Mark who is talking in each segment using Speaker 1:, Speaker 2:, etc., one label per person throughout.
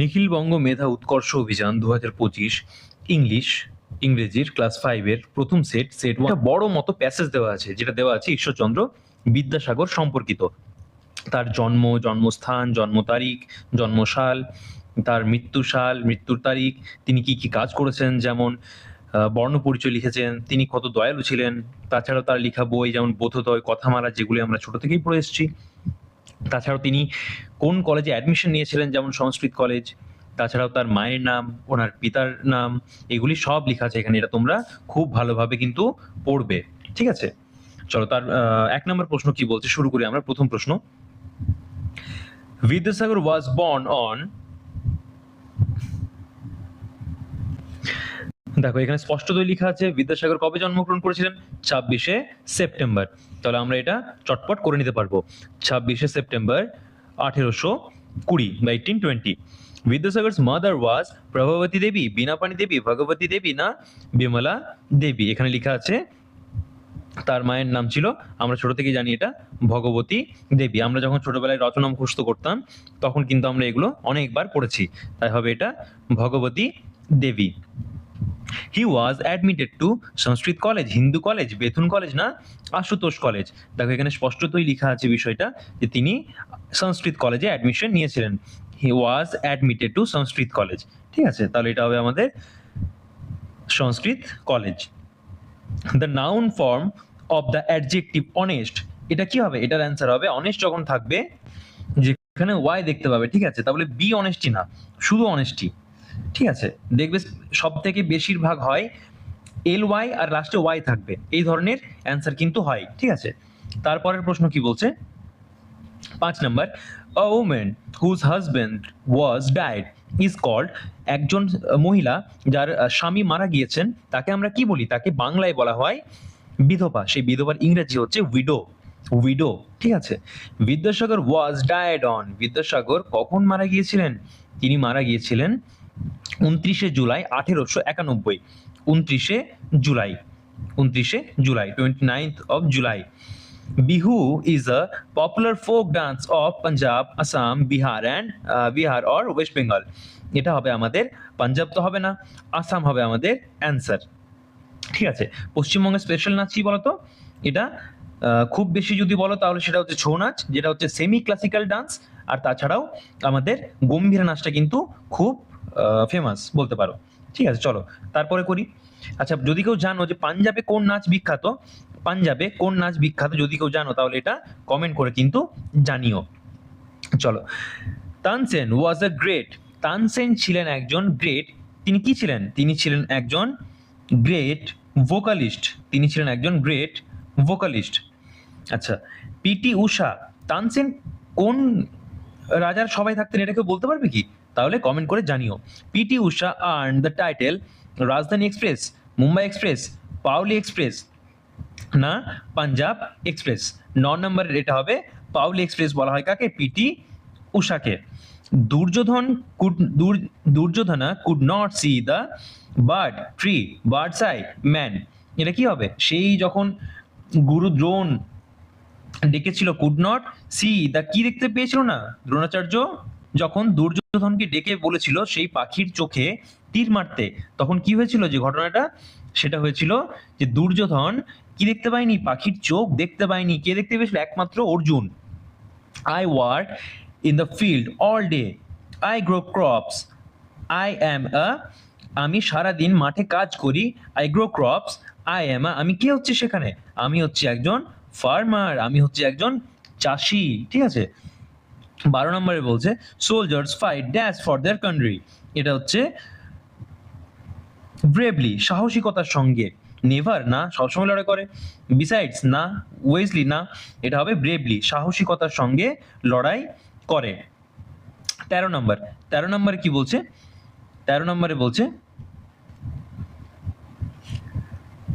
Speaker 1: নিখিল বঙ্গ মেধা উৎকর্ষ অভিযান দু হাজার পঁচিশ, ইংলিশ, ইংরেজির ক্লাস ফাইভের প্রথম সেট সেট ওয়ান। বড় মতো প্যাসেজ দেওয়া আছে, যেটা দেওয়া আছে ঈশ্বরচন্দ্র বিদ্যাসাগর সম্পর্কিত। তার জন্ম, জন্মস্থান, জন্ম তারিখ, জন্মসাল, তার মৃত্যু সাল মৃত্যুর তারিখ, তিনি কি কি কাজ করেছেন, যেমন বর্ণ পরিচয় লিখেছেন, তিনি কত দয়ালু ছিলেন, তাছাড়াও তার লেখা বই, যেমন বোধোদয় কথামালা যেগুলি আমরা ছোট থেকেই পড়ে এসেছি। তাছাড়াও তিনি কোন কলেজে অ্যাডমিশন নিয়েছিলেন? যেমন সংস্কৃত কলেজ তাছাড়াও তার মায়ের নাম, ওনার পিতার নাম, এগুলি সব লেখা আছে এখানে। এটা তোমরা খুব ভালোভাবে কিন্তু পড়বে। ঠিক আছে? চলো তার এক নম্বর প্রশ্ন কি বলছে? শুরু করি আমরা। প্রথম প্রশ্ন। বিদ্যাসাগর ওয়াজ বর্ন অন দেখো, এখানে স্পষ্টতই লেখা আছে, বিদ্যাসাগর কবে জন্মগ্রহণ করেছিলেন? ছাব্বিশে সেপ্টেম্বর। তাহলে আমরা এটা চটপট করে নিতে পারব। ছাব্বিশে সেপ্টেম্বর আঠেরোশো কুড়ি বা eighteen twenty Vidyasagar's mother was Prabhavati Devi, Binapani Devi, Bhagabati Devi না বিমলা দেবী? এখানে লেখা আছে, তার মায়ের নাম ছিল, আমরা ছোট থেকে জানি এটা, ভগবতী দেবী। আমরা যখন ছোটবেলায় রচনা মুখস্থ করতাম, তখন কিন্তু আমরা এগুলো অনেকবার পড়েছি। তাই হবে এটা Bhagabati Devi. He was admitted to Sanskrit college Hindu college Bethune college না? আশুতোষ কলেজ দেখো, এখানে স্পষ্টতই লেখা আছে বিষয়টা যে তিনি সংস্কৃত কলেজে অ্যাডমিশন নিয়েছিলেন। He was admitted to Sanskrit college ঠিক আছে? তাহলে এটা হবে আমাদের Sanskrit college the noun form of the adjective honest এটা কি হবে? এটার অ্যান্সার হবে অনেস্ট যখন থাকবে, যেখানে ওয়াই দেখতে পাবে, ঠিক আছে? তাহলে বি অনেস্টি না, শুধু অনেস্টি ঠিক আছে, দেখবে সব থেকে বেশিরভাগ হয় এল ওয়াই আর লাস্টে ওয়াই থাকবে। এই ধরনের অ্যান্সার কিন্তু হয়, ঠিক আছে? তারপরের প্রশ্ন কি বলছে? পাঁচ number a woman whose husband was died is called একজন মহিলা যার স্বামী মারা গিয়েছেন, তাকে আমরা কি বলি? তাকে বাংলায় বলা হয় বিধবা। সেই বিধবার ইংরেজি হচ্ছে উইডো উইডো ঠিক আছে? Vidyasagar was died on Vidyasagar কখন মারা গিয়েছিলেন? তিনি মারা গিয়েছিলেন উনত্রিশে জুলাই আঠেরোশো একানব্বই। উনত্রিশে জুলাই। উনত্রিশে July twenty ninth of July Bihu is a popular folk dance of Punjab Assam Bihar and Bihar or West Bengal এটা হবে আমাদের পাঞ্জাব তো হবে না আসাম হবে আমাদের অ্যান্সার ঠিক আছে পশ্চিমবঙ্গের স্পেশাল নাচ কি বলতো? এটা খুব বেশি যদি বলো তাহলে সেটা হচ্ছে ছৌ নাচ, যেটা হচ্ছে সেমি ক্লাসিক্যাল ডান্স আর তাছাড়াও আমাদের গম্ভীরা নাচটা কিন্তু খুব ফেমাস বলতে পারো। ঠিক আছে, চলো। তারপরে করি। আচ্ছা যদি কেউ জানো যে পাঞ্জাবে কোন নাচ বিখ্যাত, পাঞ্জাবে কোন নাচ বিখ্যাত যদি কেউ জানো, তাহলে এটা কমেন্ট করে কিন্তু জানিও। চলো। Tansen was a great Tansen ছিলেন একজন গ্রেট তিনি কি ছিলেন? তিনি ছিলেন একজন গ্রেট ভোকালিস্ট তিনি ছিলেন একজন গ্রেট ভোকালিস্ট আচ্ছা পিটি উষা তানসেন কোন রাজার সবাই থাকতেন, এটা কেউ বলতে পারবে কি? তাহলে কমেন্ট করে জানিও। PT Usha earn the title Rajdhani Express Mumbai Express Payyoli Express না পাঞ্জাব এক্সপ্রেস ন নম্বরের এটা হবে পাউলি এক্সপ্রেস বলা হয় কাকে? PT উষাকে Duryodhan could Duryodhana could not see the bird tree bird's eye man এটা কি হবে? সেই যখন গুরু দ্রোণ ডেকেছিল কুড নট সি দা কি দেখতে পেয়েছিল না? দ্রোণাচার্য? যখন দুর্যোধনকে ডেকে বলেছিল সেই পাখির চোখে তীর মারতে, তখন কি হয়েছিল যে ঘটনাটা? সেটা হয়েছিল যে দুর্যোধন কি দেখতে পায়নি? পাখির চোখ দেখতে পায়নি। কে দেখতে পেয়েছিল? একমাত্র Arjun. I work in the field all day I grow crops I am a আমি সারাদিন মাঠে কাজ করি। I grow crops I am a আমি কে হচ্ছে সেখানে? আমি হচ্ছে একজন ফার্মার আমি হচ্ছে একজন চাষি, ঠিক আছে? বারো নম্বরে বলছে soldiers fight dash for their country এটা হচ্ছে ব্রেভলি সাহসিকতার সঙ্গে। নেভার না, সবসময় লড়াই করে। বিসাইডস না ওয়েসলি না, এটা হবে ব্রেভলি সাহসিকতার সঙ্গে লড়াই করে। তেরো নম্বর, তেরো নম্বরে কি বলছে? তেরো নম্বরে বলছে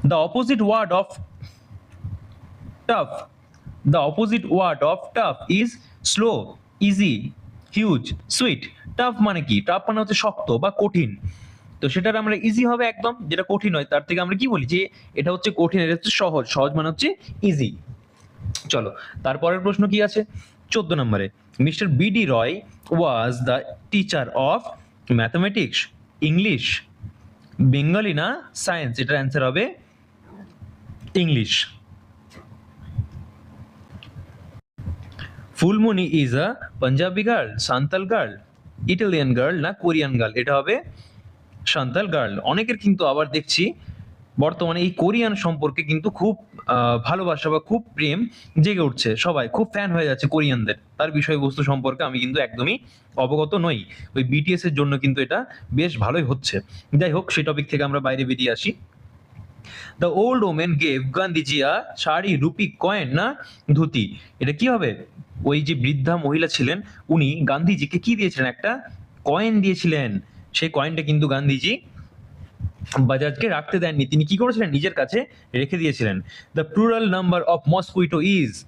Speaker 1: the opposite word of tough the opposite word of tough is slow easy huge sweet tough মানে কি? টাফ মানে হচ্ছে শক্ত বা কঠিন। তো সেটার আমরা ইজি হবে একদম, যেটা কঠিন হয়, তার থেকে আমরা কি বলি? যে এটা হচ্ছে কঠিন, এটা হচ্ছে সহজ। সহজ মানে হচ্ছে ইজি চলো, তারপরের প্রশ্ন কি আছে? চোদ্দ নম্বরে, mister B D Roy was the teacher of mathematics English Bengali না সায়েন্স এটার অ্যান্সার হবে English Phulmoni is a Punjabi girl Santal girl Italian girl না কোরিয়ান গার্ল এটা হবে সান্তাল গার্ল অনেকের কিন্তু আবার দেখছি, বর্তমানে এই কোরিয়ান সম্পর্কে কিন্তু খুব ভালোবাসা বা খুব প্রেম জেগে উঠছে। সবাই খুব ফ্যান হয়ে যাচ্ছে কোরিয়ানদের তার বিষয়বস্তু সম্পর্কে আমি কিন্তু একদমই অবগত নই। ওই বিটিএস এর জন্য কিন্তু এটা বেশ ভালোই হচ্ছে। যাই হোক, সেই টপিক থেকে আমরা বাইরে বেরিয়ে আসি। The old woman gave Gandhiji a sari, rupee coin না ধুতি। এটা কি হবে? ওই যে বৃদ্ধা মহিলা ছিলেন, উনি গান্ধীজিকে কি দিয়েছিলেন? একটা কয়েন দিয়েছিলেন। সেই কয়েনটা কিন্তু গান্ধীজি বাজাজকে রাখতে দেননি। তিনি কি করেছিলেন? নিজের কাছে রেখে দিয়েছিলেন। The plural number of mosquito is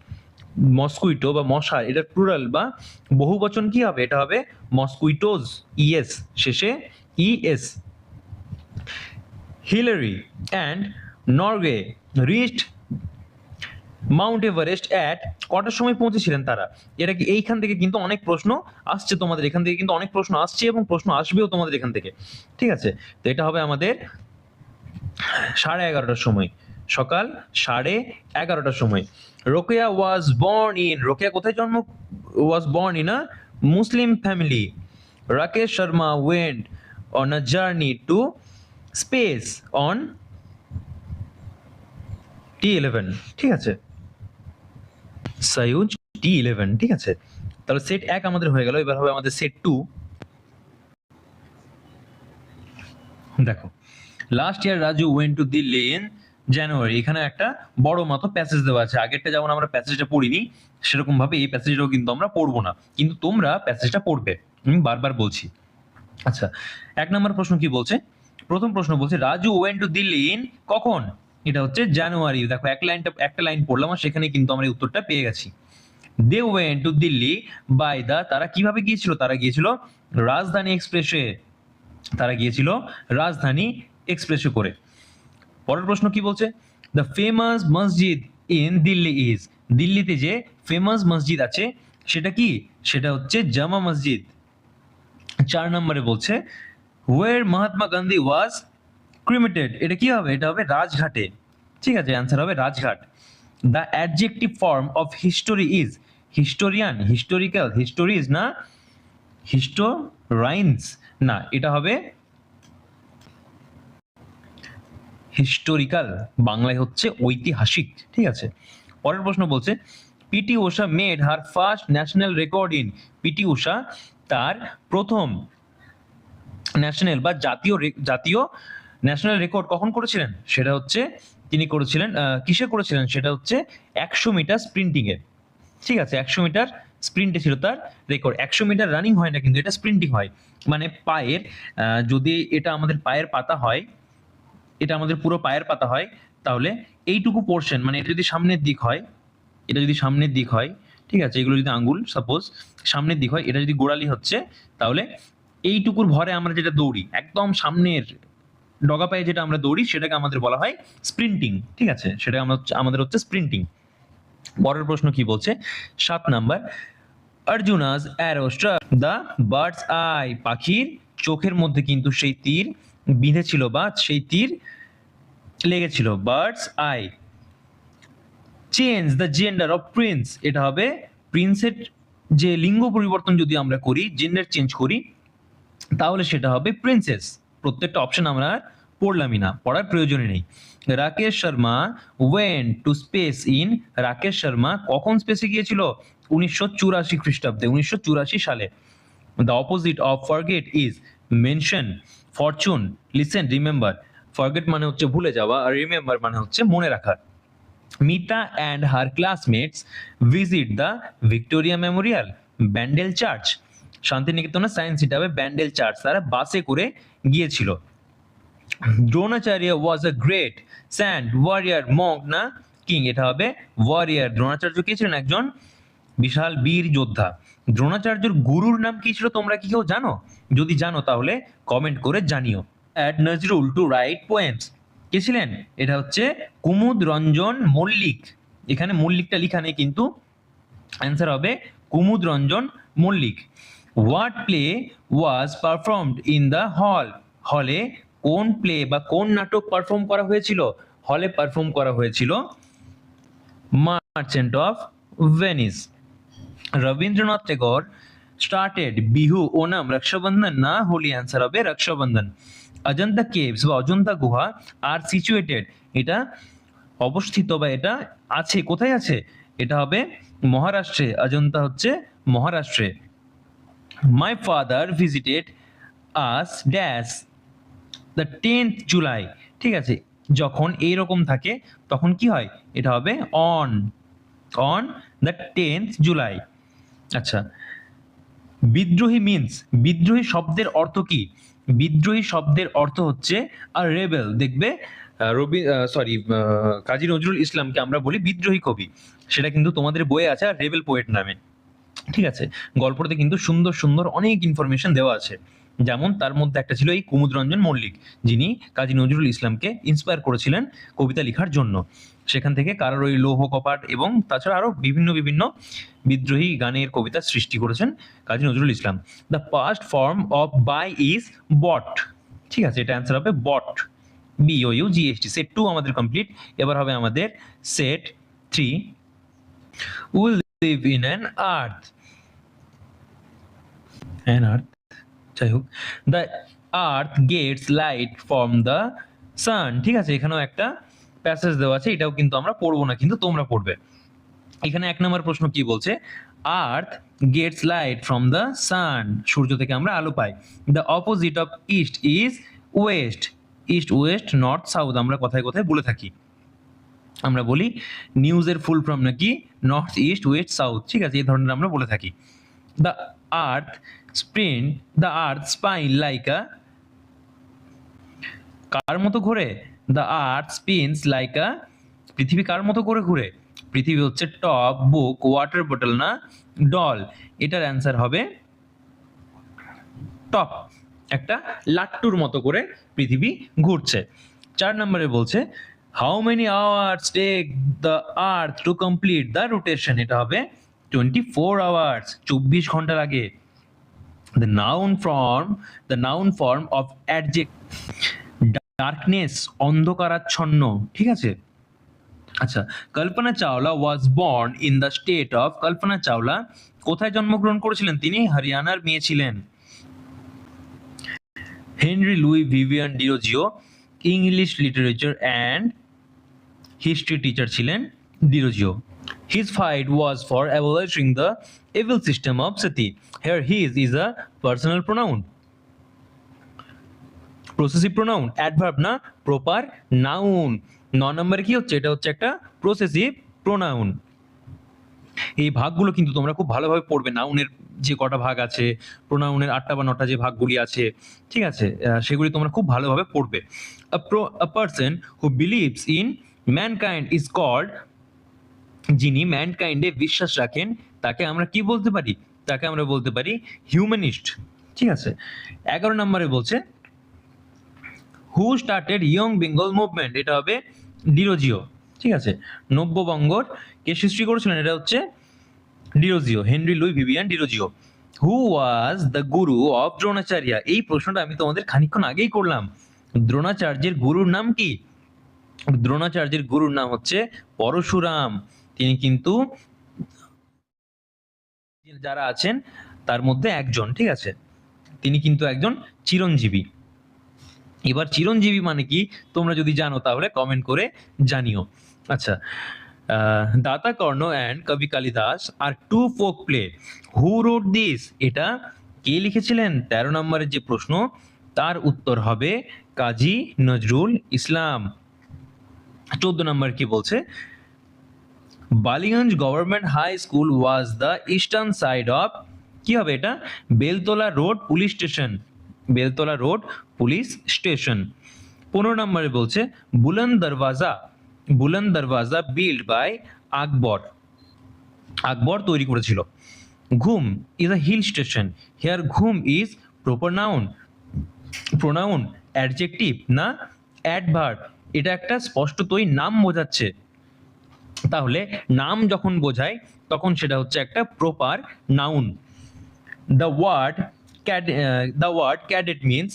Speaker 1: mosquito বা মশা, এটা প্লুরাল বা বহু বচন কি হবে? এটা হবে মস্কুইটোজ ইএস শেষে E S Hillary and Norgay reached Mount Everest at কটার সময় পৌঁছেছিলেন তারা? এটা কি এইখান থেকে কিন্তু অনেক প্রশ্ন আসছে তোমাদের, এখান থেকে কিন্তু অনেক প্রশ্ন আসছে এবং প্রশ্ন আসবেও তোমাদের এখান থেকে। ঠিক আছে? তো এটা হবে আমাদের সাড়ে এগারোটার সময়, সকাল সাড়ে এগারোটার সময়। Rokeya was born in Rokeya কোথায় জন্ম? Was born in a Muslim family Rakesh Sharma went on a journey to space on T eleven ঠিক আছে? সাইউজ টি ইলেভেন, ঠিক আছে? তাহলে সেট এক আমাদের হয়ে গেল, এবার হবে আমাদের সেট টু দেখো last year Raju went to Delhi in January এখানে একটা বড় মতো প্যাসেজ দেওয়া আছে। আগেরটা যেমন আমরা প্যাসেজটা পড়িনি সেরকম ভাবে এই প্যাসেজটাও কিন্তু আমরা পড়ব না। কিন্তু তোমরা প্যাসেজটা পড়বে। আমি বারবার বলছি। আচ্ছা এক নম্বর প্রশ্ন কি বলছে? প্রথম প্রশ্ন বলছে, Raju went to Delhi in কখন? এটা হচ্ছে জানুয়ারি। দেখো, এক লাইনটা, একটা লাইন পড়লাম আর সেখানে কিন্তু আমরা উত্তরটা পেয়ে গেছি। They went to Delhi by the তারা কীভাবে গিয়েছিল? তারা গিয়েছিল রাজধানী এক্সপ্রেসে। তারা গিয়েছিল রাজধানী এক্সপ্রেসে করে। পরের প্রশ্ন কি বলছে? দ্য ফেমাস মসজিদ ইন দিল্লি ইজ দিল্লিতে যে ফেমাস মসজিদ আছে, সেটা কি? সেটা হচ্ছে জামা মসজিদ চার নম্বরে বলছে ওয়ের মহাত্মা গান্ধী ওয়াজ ক্রিমেটেড এটা কি হবে? এটা হবে রাজঘাটে। ঠিক আছে অ্যান্সার হবে Rajghat. The adjective form of history is historian historical histories না হিস্টোরাইন্স না, এটা হবে হিস্টোরিক্যাল বাংলায় হচ্ছে ঐতিহাসিক, ঠিক আছে? পরের প্রশ্ন বলছে PT Usha made her first national record in PT Usha তার প্রথম ন্যাশনাল বা জাতীয় জাতীয় ন্যাশনাল রেকর্ড কখন করেছিলেন? সেটা হচ্ছে তিনি করেছিলেন কিসে করেছিলেন? সেটা হচ্ছে একশো মিটার স্প্রিন্টিং এ ঠিক আছে, একশো মিটার স্প্রিন্টে ছিল তার রেকর্ড একশো মিটার রানিং হয় না, কিন্তু এটা স্প্রিন্টিং হয়। মানে পায়ের যদি এটা আমাদের পায়ের পাতা হয়, এটা আমাদের পুরো পায়ের পাতা হয়, তাহলে এইটুকু পোর্শন মানে এটা যদি সামনের দিক হয়, এটা যদি সামনের দিক হয়, ঠিক আছে, এগুলো যদি আঙ্গুল সাপোজ সামনের দিক হয়, এটা যদি গোড়ালি হচ্ছে, তাহলে এইটুকুর ভরে আমরা যেটা দৌড়ি, একদম সামনের ডগা পায়ে যেটা আমরা দৌড়ি, সেটাকে আমাদের বলা হয় স্প্রিন্টিং ঠিক আছে? সেটা আমরা আমাদের হচ্ছে স্প্রিন্টিং পরের প্রশ্ন কি বলছে? সাত number, Arjuna's arrow struck the bird's eye পাখির চোখের মধ্যে কিন্তু সেই তীর বিঁধেছিল বা সেই তীর লেগেছিল। Bird's eye change the gender of prince, এটা হবে প্রিন্সের যে লিঙ্গ পরিবর্তন যদি আমরা করি, জেন্ডার চেঞ্জ করি, তাহলে সেটা হবে প্রিন্সেস। প্রত্যেকটা অপশন আমরা পড়লামই না, পড়ার প্রয়োজনই নেই। Rakesh Sharma went to space in Rakesh Sharma কখন স্পেসে গিয়েছিল? উনিশশো চুরাশি খ্রিস্টাব্দে, উনিশশো চুরাশি সালে। The opposite of forget is mention fortune listen remember forget মানে হচ্ছে ভুলে যাওয়া আর রিমেম্বার মানে হচ্ছে মনে রাখা। Mita and her classmates visit the Victoria Memorial Bandel church শান্তিনিকেতনের সায়েন্স সিটি হবে ব্যান্ডেল চার্চ তারা বাসে করে গিয়েছিল। Dronacharya was a great saint warrior monk না? কিং এটা হবে ওয়ারিয়ার দ্রোণাচার্য কে ছিলেন একজন? বিশাল বীর যোদ্ধা। দ্রোণাচার্যর গুরুর নাম কি ছিল তোমরা কি কেউ জানো? যদি জানো তাহলে কমেন্ট করে জানিও। Add Nazrul to write poems কে ছিলেন? এটা হচ্ছে কুমুদ রঞ্জন মল্লিক। এখানে মল্লিকটা লিখা নেই কিন্তু অ্যান্সার হবে Kumud Ranjan Mallick. What play was performed in the hall হলে কোন প্লে বা কোন নাটক পারফর্ম করা হয়েছিল? হলে পারফর্ম করা হয়েছিল merchant of Venice Rabindranath Tagore started Bihu Onam Rakshabandhan না হোলি অ্যান্সার হবে রক্ষাবন্ধন। অজন্তা কেভস বা অজন্তা গুহা আর সিচুয়েটেড এটা অবস্থিত বা এটা আছে, কোথায় আছে? এটা হবে মহারাষ্ট্রে। অজন্তা হচ্ছে মহারাষ্ট্রে। My father visited us dash the tenth July ঠিক আছে? যখন এই রকম থাকে, তখন কি হয়? এটা হবে on on the tenth July আচ্ছা বিদ্রোহী মিন্স বিদ্রোহী শব্দের অর্থ কি? বিদ্রোহী শব্দের অর্থ হচ্ছে আর রেবেল দেখবে রবি সরি কাজী নজরুল ইসলামকে আমরা বলি বিদ্রোহী কবি। সেটা কিন্তু তোমাদের বইয়ে আছে, আর রেবেল পোয়েট নামে। ঠিক আছে? গল্পটাতে কিন্তু সুন্দর সুন্দর অনেক ইনফরমেশন দেওয়া আছে। যেমন তার মধ্যে একটা ছিল এই কুমুদ রঞ্জন মল্লিক, যিনি কাজী নজরুল ইসলামকে ইন্সপায়ার করেছিলেন কবিতা লেখার জন্য। সেখান থেকে কারোর ওই লৌহ কপাট এবং তাছাড়া আরও বিভিন্ন বিভিন্ন বিদ্রোহী গানের কবিতা সৃষ্টি করেছেন Kazi Nazrul Islam. The past form of buy is bought ঠিক আছে, এটা অ্যান্সার হবে bought B O U G H T set two আমাদের কমপ্লিট এবার হবে আমাদের set three will live in an earth an earth যাই হোক the earth gets light from the sun ঠিক আছে, এখানেও একটা প্যাসেজ দেওয়া আছে, এটাও কিন্তু আমরা পড়ব না, কিন্তু তোমরা পড়বে। এখানে এক নম্বর প্রশ্ন কি বলছে? Earth gets light from the sun সূর্য থেকে আমরা আলো পাই। The opposite of east is west east west north south আমরা কথায় কথায় বলে থাকি। আমরা বলি নিউজের ফুল ফর্ম নাকি নর্থ ইস্ট ওয়েস্ট সাউথ ঠিক আছে? এই ধরনের আমরা বলে থাকি। The earth spin the earth spin like a car মতো ঘুরে? The earth spins like a পৃথিবী কার মতো করে ঘুরে? পৃথিবী হচ্ছে টপ বুক ওয়াটার বোতল না? ডল এটার অ্যান্সার হবে টপ একটা লাট্টুর মতো করে পৃথিবী ঘুরছে। চার নম্বরে বলছে how many hours take the earth to complete the rotation এটা হবে টোয়েন্টি ফোর আওয়ার্স চব্বিশ ঘণ্টা লাগে। The noun form the noun form of adjective darkness অন্ধকারাচ্ছন্ন, ঠিক আছে? আচ্ছা Kalpana Chawla was born in the state of Kalpana Chawla কোথায় জন্মগ্রহণ করেছিলেন? তিনি হরিয়ানার মেয়ে ছিলেন। Henry Louis Vivian Derozio English literature and history teacher ছিলেন Derozio his fight was for abolishing the evil system of sati here his is a personal pronoun possessive pronoun adverb না proper noun ন নম্বরে কি হচ্ছে? এটা হচ্ছে একটা প্রসেসিভ pronoun এই ভাগগুলো কিন্তু তোমরা খুব ভালোভাবে পড়বে। নাউনের যে কটা ভাগ আছে প্রোনাউনের আটটা বা নটা যে ভাগগুলি আছে, ঠিক আছে? সেগুলি তোমরা খুব ভালোভাবে পড়বে। A person who believes in mankind is called যিনি ম্যানকাইন্ডে বিশ্বাস রাখেন, তাকে আমরা কি বলতে পারি? তাকে আমরা বলতে পারি হিউম্যানিস্ট ঠিক আছে? এগারো নম্বরে বলছে who started Young Bengal movement এটা হবে ডিরোজিও। ঠিক আছে? নব্যবঙ্গর কে সৃষ্টি করেছিলেন? এটা হচ্ছে Derozio, Henry Louis Vivian Derozio. Who was the guru of Dronacharya? এই প্রশ্নটা আমি তোমাদের খানিকক্ষণ আগেই করলাম। দ্রোণাচার্যের গুরুর নাম কি? দ্রোণাচার্যের গুরুর নাম হচ্ছে পরশুরাম। তিনি কিন্তু যারা আছেন, তার মধ্যে একজন, ঠিক আছে? তিনি কিন্তু একজন চিরঞ্জীবী। এবার চিরঞ্জীবী মানে কি? তোমরা যদি জানো, তাহলে কমেন্ট করে জানিও। আচ্ছা দাতা কর্ণ অ্যান্ড কবি কালিদাস আর two folk play who wrote this এটা কে লিখেছিলেন? তেরো নম্বরের যে প্রশ্ন, তার উত্তর হবে কাজী নজরুল ইসলাম। চোদ্দ নম্বর কি বলছে? Ballygunge government high school was the eastern side of, কি হবে এটা? Beltala road police station, Beltala road police station. পনেরো নম্বরে বলছে বুলন দরওয়াজা বুলন দরওয়াজা বিল্ড বাই আকবর। আকবর তৈরি করেছিল। Ghum is a hill station here Ghum is proper noun pronoun adjective না? Adverb এটা একটা স্পষ্টতই নাম বোঝাচ্ছে। তাহলে নাম যখন বোঝায়, তখন সেটা হচ্ছে একটা proper noun the word cad the word cadet means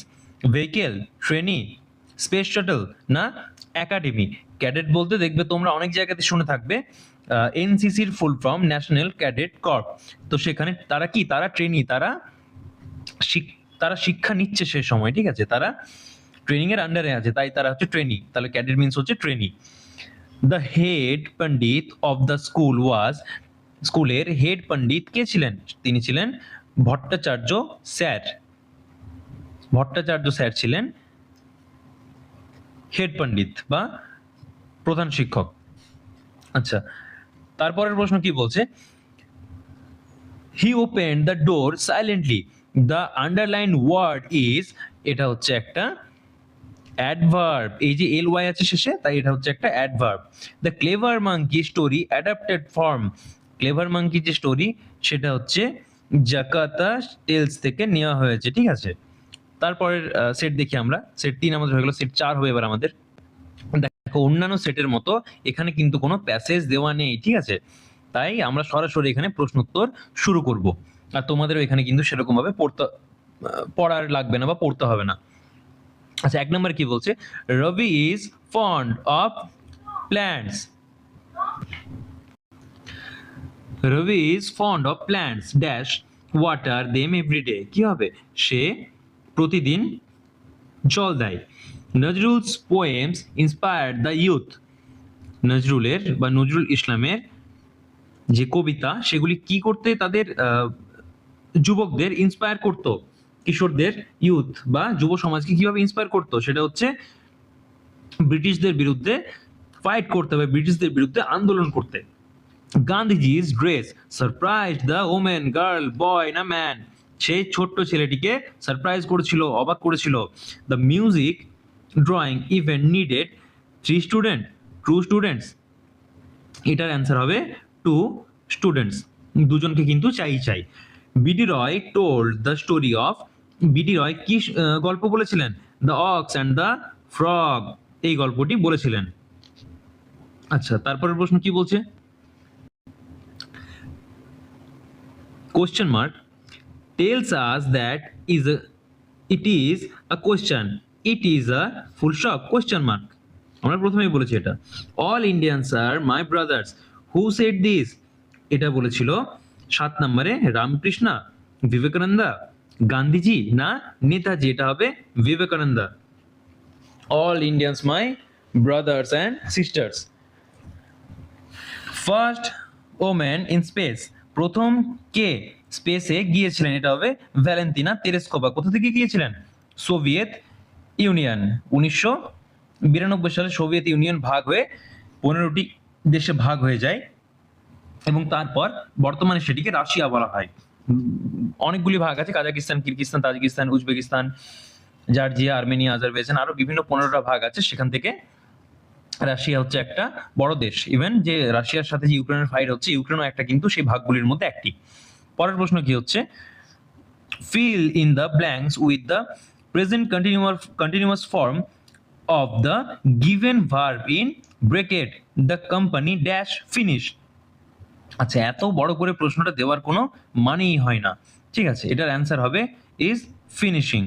Speaker 1: vehicle trainee space shuttle না একাডেমি ক্যাডেট বলতে দেখবে তোমরা অনেক জায়গাতে শুনে থাকবে এনসিসির full form national cadet corps তো সেখানে তারা কি? তারা ট্রেনি তারা তারা শিক্ষা নিচ্ছে সে সময়, ঠিক আছে? তারা ট্রেনিং এর আন্ডারে আছে, তাই তারা হচ্ছে ট্রেনি তাহলে ক্যাডেট মিনস হচ্ছে trainee the head pandit of the school was স্কুলের হেড পণ্ডিত কে ছিলেন? তিনি ছিলেন ভট্টাচার্য স্যার। ভট্টাচার্য স্যার ছিলেন হেড পণ্ডিত বা প্রধান শিক্ষক। আচ্ছা তারপরের প্রশ্ন কি বলছে? He open the door silently the underline word is এটা হচ্ছে একটা অ্যাডভার্ব এই যে এল ওয়াই আছে শেষে, তাই এটা হচ্ছে একটা adverb the clever monkey story adapted form clever monkey যে স্টোরি সেটা হচ্ছে জাকাতা টেলস থেকে নেওয়া হয়েছে, ঠিক আছে? তারপরের সেট দেখি আমরা। সেট তিন আমাদের হয়ে গেল সেট চার হবে এবার আমাদের। দেখো, অন্যান্য সেটের মতো এখানে কিন্তু কোনো প্যাসেজ দেওয়া নেই, ঠিক আছে? তাই আমরা সরাসরি এখানে প্রশ্নোত্তর শুরু করব। আর তোমাদেরও এখানে কিন্তু সেরকম ভাবে পড়তে পড়ার লাগবে না বা পড়তে হবে না। আচ্ছা এক নম্বর কি বলছে? Rabi is fond of plants Rabi is fond of plants dash water them everyday কি হবে? সে প্রতিদিন জল দেয়। Nazrul's poems inspired the youth নজরুলের বা নজরুল ইসলামের যে কবিতা, সেগুলি কি করতে তাদের যুবকদের ইন্সপায়ার করতো? কিশোরদের ইউথ বা যুব সমাজকে কীভাবে ইন্সপায়ার করতো, সেটা হচ্ছে ব্রিটিশদের বিরুদ্ধে ফাইট করতে হবে, ব্রিটিশদের বিরুদ্ধে আন্দোলন করতে। Gandhiji's dress surprise the women girl boy না ম্যান সেই ছোট্ট ছেলেটিকে সারপ্রাইজ করেছিল, অবাক করেছিল। The music drawing event needed three student two students এটার অ্যান্সার হবে টু স্টুডেন্টস দুজনকে কিন্তু চাই চাই B D Roy told the story of B D Roy কি গল্প বলেছিলেন? The ox and the frog এই গল্পটি বলেছিলেন। আচ্ছা তারপরের প্রশ্ন কি বলছে? Question mark tells us that is it is a question. It is a full stop question mark. আমরা প্রথমেই বলেছি এটা। All Indians are my brothers who said this এটা বলেছিল সাত নম্বরে রামকৃষ্ণা, বিবেকানন্দা। গান্ধীজি না নেতাজি, এটা হবে Vivekananda. All Indians my brothers and sisters first woman in space প্রথম কে স্পেসে গিয়েছিলেন? এটা হবে ভ্যালেন্টিনা তেরেস্কোভা। কোথা থেকে গিয়েছিলেন? Soviet Union. উনিশশো বিরানব্বই সালে সোভিয়েত ইউনিয়ন ভাগ হয়ে পনেরোটি দেশে ভাগ হয়ে যায় এবং তারপর বর্তমানে সেটিকে রাশিয়া বলা হয়। অনেকগুলি ভাগ আছে, Kazakhstan, Kyrgyzstan, Tajikistan, Uzbekistan, Georgia, Armenia, Azerbaijan, আরও বিভিন্ন পনেরোটা ভাগ আছে। সেখান থেকে রাশিয়া হচ্ছে একটা বড় দেশ। ইভেন যে রাশিয়ার সাথে যে ইউক্রেনের ফাইট হচ্ছে, ইউক্রেনও একটা কিন্তু সেই ভাগগুলির মধ্যে একটি। পরের প্রশ্ন কি হচ্ছে? Fill in the blanks with the present continuous continuous form of the given verb in bracket the company dash finish আচ্ছা এত বড় করে প্রশ্নটা দেওয়ার কোনো মানেই হয় না। ঠিক আছে, এটার অ্যান্সার হবে is finishing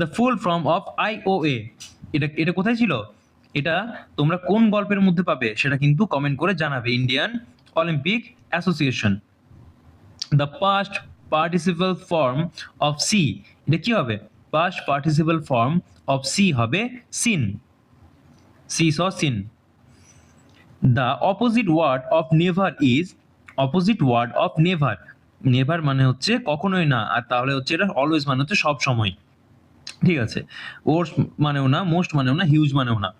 Speaker 1: the full form of I IOA এটা এটা কোথায় ছিল? এটা তোমরা কোন গল্পের মধ্যে পাবে সেটা কিন্তু কমেন্ট করে জানাবে Indian Olympic Association the past participle form of see এটা কি হবে? Past participle form of see হবে seen see saw seen the opposite word of never is opposite word of never never মানে হচ্ছে কখনোই না, আর তাহলে হচ্ছে এটা অলওয়েজ মানে হচ্ছে সব সময়। ঠিক আছে? ওর মানেও না মোস্ট মানেও না হিউজ মানেও না।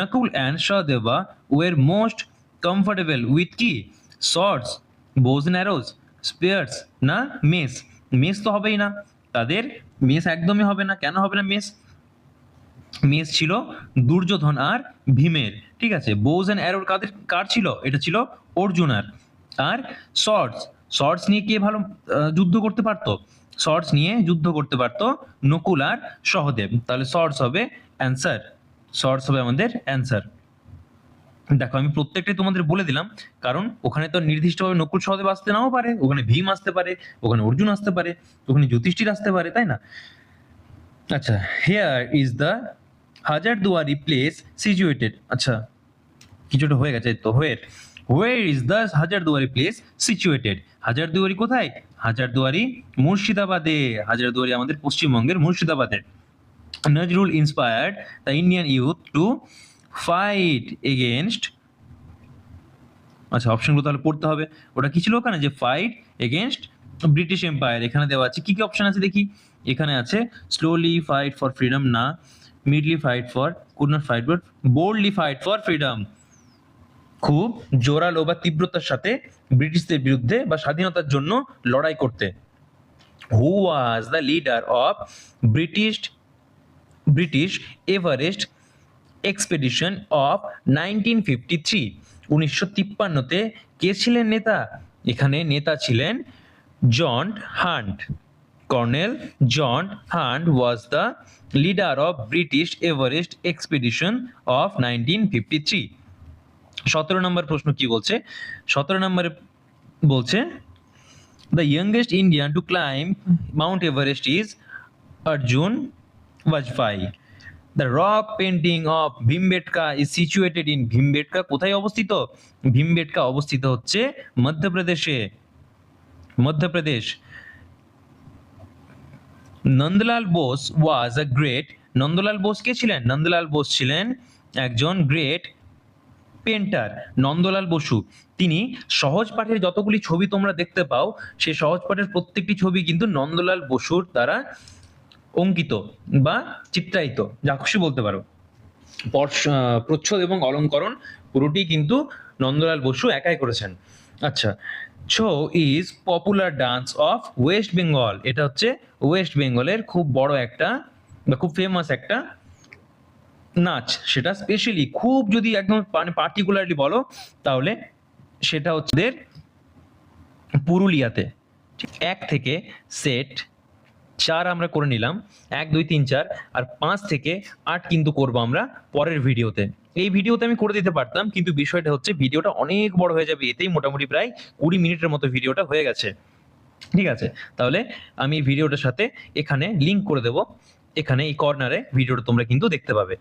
Speaker 1: Nakul and Sahadeva were most comfortable with কি? শর্টস বোজ অ্যারোজ স্পেয়ার্স না মেস মেস তো হবেই না। তাদের মেস একদমই হবে না। কেন হবে না মেস মেস ছিল দুর্যোধন আর ভীমের। ঠিক আছে বোজ অ্যান্ড অ্যারোর কাদের, কার ছিল? এটা ছিল অর্জুনার। আর শর্টস শর্টস নিয়ে কে ভালো যুদ্ধ করতে পারতো? শর্টস নিয়ে যুদ্ধ করতে পারতো নকুল আর সহদেব। তাহলে শর্টস হবে অ্যান্সার শর্টস হবে আমাদের অ্যান্সার দেখো, আমি প্রত্যেকটাই তোমাদের বলে দিলাম, কারণ ওখানে তো নির্দিষ্টভাবে নকুল, সহদেব আসতে নাও পারে, ওখানে ভীম আসতে পারে, ওখানে অর্জুন আসতে পারে, ওখানে জ্যোতিষ্ঠির আসতে পারে, তাই না? আচ্ছা here is the Hazarduari place situated আচ্ছা কিছুটা হয়ে গেছে, তো where where is the Hazarduari place situated Hazarduari কোথায়? হাজারদুয়ারি মুর্শিদাবাদে। হাজারদুয়ারি আমাদের পশ্চিমবঙ্গের মুর্শিদাবাদে। Nazrul inspired the Indian youth to fight against আচ্ছা অপশনগুলো তাহলে পড়তে হবে। ওটা কি ছিল ওখানে? যে ফাইট এগেনস্ট ব্রিটিশ এম্পায়ার এখানে দেওয়া আছে। কি কি অপশন আছে দেখি? এখানে আছে স্লোলি ফাইট ফর ফ্রিডম না mildly fight for could not fight but boldly fight for freedom খুব জোরালো বা তীব্রতার সাথে ব্রিটিশদের বিরুদ্ধে বা স্বাধীনতার জন্য লড়াই করতে। Who was the leader of British British Everest expedition of nineteen fifty three উনিশশো তিপ্পান্নতে কে ছিলেন নেতা? এখানে নেতা ছিলেন John Hunt. Colonel John Hunt was the leader of British Everest expedition of nineteen fifty three সতেরো নম্বর প্রশ্ন কি বলছে? সতেরো নম্বরে বলছে the youngest Indian to climb Mount Everest is Arjun Bajpai the rock painting of Bhimbetka is situated in Bhimbetka কোথায় অবস্থিত? ভীমবেটকা অবস্থিত হচ্ছে মধ্যপ্রদেশে। Madhya Pradesh. Nandalal Bose was a great Nandalal Bose কে ছিলেন? নন্দলাল বোস ছিলেন একজন গ্রেট পেন্টার নন্দলাল বসু। তিনি সহজ পাঠের যতগুলি ছবি তোমরা দেখতে পাও সেই সহজ পাঠের প্রত্যেকটি ছবি কিন্তু নন্দলাল বসুর দ্বারা অঙ্কিত বা চিত্রায়িত, যা খুশি বলতে পারো। প্রচ্ছদ এবং অলঙ্করণ পুরোটি কিন্তু নন্দলাল বসু একাই করেছেন। আচ্ছা Chhau is popular dance of West Bengal. এটা হচ্ছে ওয়েস্ট বেঙ্গলের খুব বড় একটা বা খুব ফেমাস একটা নাচ, সেটা স্পেশালি খুব যদি একদম মানে পার্টিকুলারলি বলো, তাহলে সেটা হচ্ছে পুরুলিয়াতে। এক থেকে সেট চার আমরা করে নিলাম, এক, দুই, তিন, চার, আর পাঁচ থেকে আট কিন্তু করব আমরা পরের ভিডিওতে। এই ভিডিওতে আমি করে দিতে পারতাম, কিন্তু বিষয়টা হচ্ছে ভিডিওটা অনেক বড় হয়ে যাবে, এতেই মোটামুটি প্রায় কুড়ি মিনিটের মতো ভিডিওটা হয়ে গেছে। ঠিক আছে? তাহলে আমি ভিডিওটার সাথে এখানে লিংক করে দেব। এখানে এই কর্নারে ভিডিওটা তোমরা কিন্তু দেখতে পাবে।